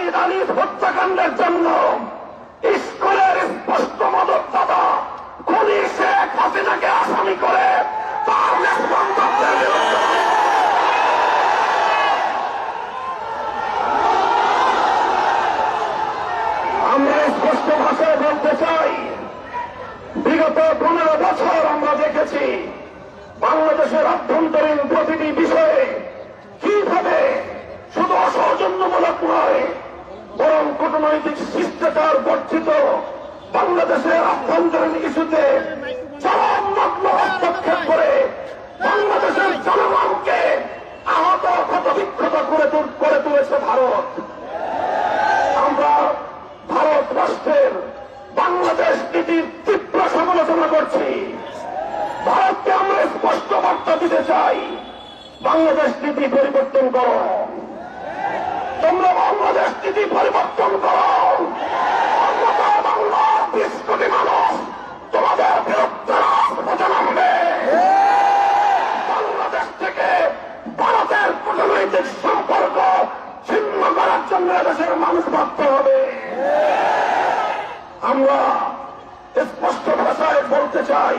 শহীদ আলীর হত্যাকাণ্ডের জন্য স্কুলের স্পষ্ট মদত দাদা খুনি শেখ হাসিনাকে আসামি করে তার আমরা চাই, বিগত পনেরো বছর আমরা দেখেছি বাংলাদেশের আভ্যন্তরীণ প্রতিটি বিষয়ে কীভাবে শুধু অসৌজন্যমূলক নয় বরং কূটনৈতিক শিষ্টাচার বর্ধিত বাংলাদেশের আভ্যন্তরীণ ইস্যুতে চরম হস্তক্ষেপ করে বাংলাদেশের জনগণকে আহত ক্ষত বিক্ষত করে করে তুলেছে ভারত। আমরা ভারত রাষ্ট্রের বাংলাদেশ নীতির তীব্র সমালোচনা করছি। ভারতকে আমরা স্পষ্ট বার্তা দিতে চাই, বাংলাদেশ নীতি পরিবর্তন করো। তোমরা বাংলাদেশ নীতি পরিবর্তন করো। বাংলার বিশ মানুষ তোমাদের বিরুদ্ধে রাজপথে নামবে বাংলাদেশ থেকে ভারতের কূটনৈতিক সম্পর্ক ছিন্ন করার জন্য দেশের মানুষ ভাবতে হবে। আমরা স্পষ্ট ভাষায় বলতে চাই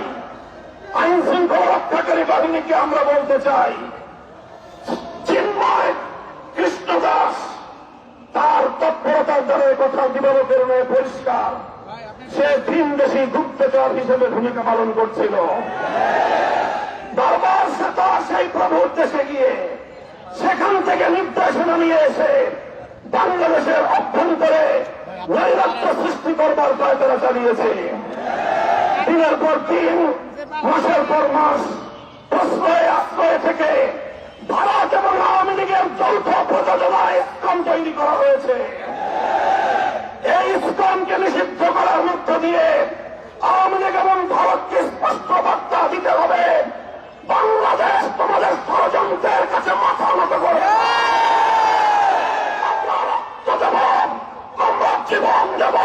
আইন শৃঙ্খলা রক্ষাকারী বাহিনীকে আমরা বলতে চাই। তৎপরতার দ্বারা কোথাও নয় পরিষ্কার। সে ভিনদেশী গুপ্তচর হিসেবে ভূমিকা পালন করছিল। দরবার সে তার সেই প্রভুর দেশে গিয়ে সেখান থেকে নির্দেশনা নিয়ে এসে বাংলাদেশের অভ্যন্তরে নৈরাত্য সৃষ্টি করবার পায়তারা চালিয়েছে। দিনের পর দিন মাসের পর মাস প্রশ্রয় আশ্রয় থেকে ভারত এবং আওয়ামী লীগের যৌথ প্রযোজনায় ইস্কন তৈরি করা হয়েছে। দিয়ে আওয়ামী লীগ এবং ভারতকে স্পষ্ট বার্তা দিতে হবে। বাংলাদেশ তোমাদের ষড়যন্ত্রের কাছে মাথা নত করে। আমরা রক্ত দেব, আমরা জীবন দেব।